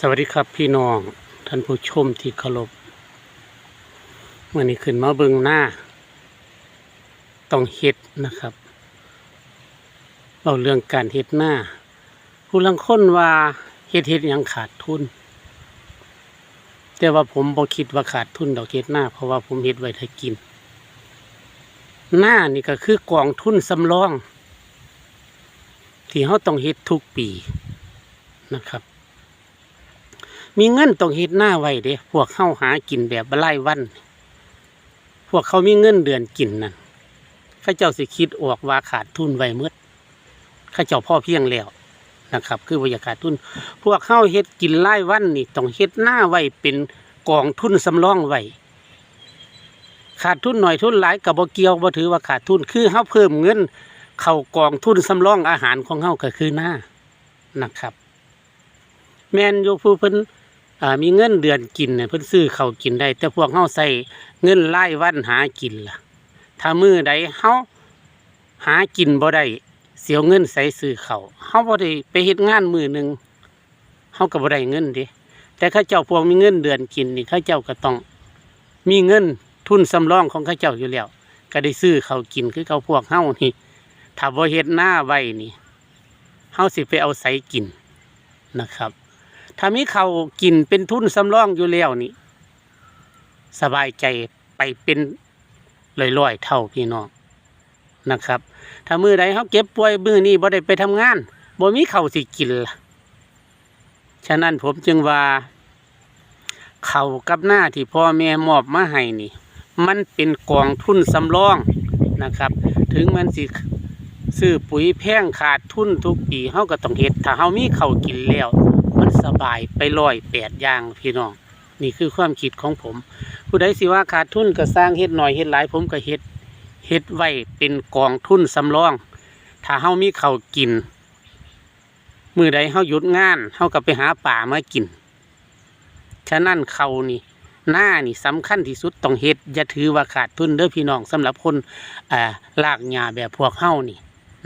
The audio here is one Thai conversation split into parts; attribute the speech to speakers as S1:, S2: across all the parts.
S1: สวัสดีครับพี่น้องท่านผู้ชมที่เคารพเมื่อนี้ขึ้นมาเบิงหน้า ต้องเฮ็ดนะครับเราเรื่องการเฮ็ดหน้า ผู้ลังค้นว่าเฮ็ดเฮ็ดยังขาดทุน แต่ว่าผมบ่คิดว่าขาดทุนดอกเฮ็ดหน้า เพราะว่าผมเฮ็ดไว้ให้กิน หน้านี่ก็คือกองทุนสำรอง ที่เขาต้องเฮ็ดทุกปีนะครับ มีเงินต้องเฮ็ดหน้าไว้เด้พวกเข้าหากินแบบบรายวัน พวกเขามีเงินเดือนกินนั่นข้าเจ้าสิคิดออกว่าขาดทุนไว้เมื่อข้าเจ้าพ่อเพียงแล้วนะครับ คือว่าอย่าขาดทุน พวกเข้าเฮ็ดกินรายวันนี่ต้องเฮ็ดหน้าไว้เป็นกองทุนสำรองไว้ขาดทุนหน่อยทุนหลายกับบเกี่ยวบ่ถือว่าขาดทุนคือเฮาเพิ่มเงิน เข้ากองทุนสำรองอาหารของเฮาก็คือหน้านะครับ แม่นอยู่ผู้เพิ่นอ่ามีเงินเดือนกินเนี่ยเพิ่นซื้อเขากินได้ แต่พวกเฮาใส่เงินรายวันหากินล่ะ ถ้ามือใดเฮาหากินบ่ได้เสียเงินใส่ซื้อเขาวเฮาบ่ได้ไปเฮ็ดงานมือหนึ่งเฮาก็บ่ได้เงินเด้แต่ข้าเจ้าพวกมีเงินเดือนกินนี่ข้าเจ้าก็ต้อง มีเงินทุนสำรองของข้าเจ้าอยู่แล้วก็ได้ซื้อเขากินคือเขาพวกเฮานี่ถ้าบ่เฮ็ดหน้าไว้นี่เฮาสิไปเอาใส่กินนะครับ ถ้ามีเขากินเป็นทุนสำรองอยู่แล้วนี่ สบายใจไปเป็นลอยๆเท่าพี่น้องนะครับ ถ้ามือใดเขาเก็บป่วยมือนี้บ่ได้ไปทำงานบ่มีเขาสิกินล่ะฉะนั้นผมจึงว่า เขากับหน้าที่พ่อแม่มอบมาให้นี่ มันเป็นกองทุนสำรองนะครับ ถึงมันสิซื้อปุ๋ยแพงขาดทุนทุกปีเฮาก็ต้องเฮ็ดถ้าเฮามีเขากินแล้ว มันสบายไปร้อยแปดอย่างพี่น้อง นี่คือความคิดของผม ผู้ใดสิว่าขาดทุนก็สร้างเฮ็ดหน่อยเฮ็ดหลายผมก็เฮ็ดเฮ็ดไว้เป็นกองทุนสำรอง ถ้าเฮามีข้าวกิน มือใดเฮาหยุดงานเฮาก็ไปหาป่ามากิน ฉะนั้นเขานี่หน้านี่สำคัญที่สุดต้องเฮ็ดอย่าถือว่าขาดทุนเด้อพี่น้องสำหรับคนอ่าลากหญ้าแบบพวกเฮานี่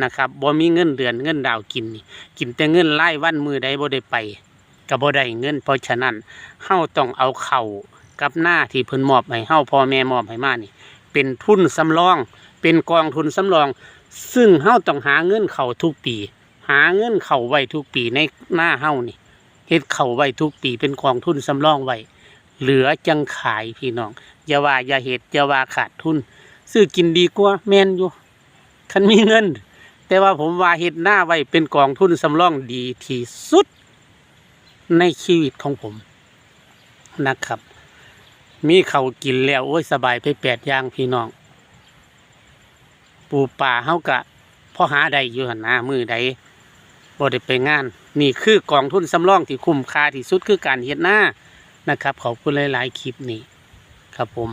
S1: นะครับบ่มีเงินเดือนเงินดาวกินนี่กินแต่เงินรายวันมือใดบ่ได้ไปก็บ่ได้เงินเพราะฉะนั้นเฮาต้องเอาเข่ากับหน้าที่เพิ่นมอบให้เฮาพ่อแม่มอบให้มานี่เป็นทุนสำรอง เป็นกองทุนสำรอง ซึ่งเฮาต้องหาเงินเข้าทุกปี หาเงินเข้าไว้ทุกปีในหน้าเฮานี่เฮ็ดเข้าไว้ทุกปีเป็นกองทุนสำรองไว้เหลือจังขายพี่น้องอย่าว่าอย่าเฮ็ดอย่าว่าขาดทุนซื้อกินดีกว่าแม่นอยู่คันมีเงิน แต่ว่าผมว่าเฮ็ดหน้าไว้เป็นกองทุนสำรองดีที่สุดในชีวิตของผมนะครับ มีเขากินแล้วโอ้ยสบายไปแปดอย่างพี่น้อง ปูป่าเฮากะพ่อหาได้อยู่หันนะมือใดบ่ได้ไปงาน นี่คือกองทุนสำรองที่คุ้มค่าที่สุดคือการเฮ็ดหน้านะครับขอบคุณหลาย ๆ คลิปนี้ครับผม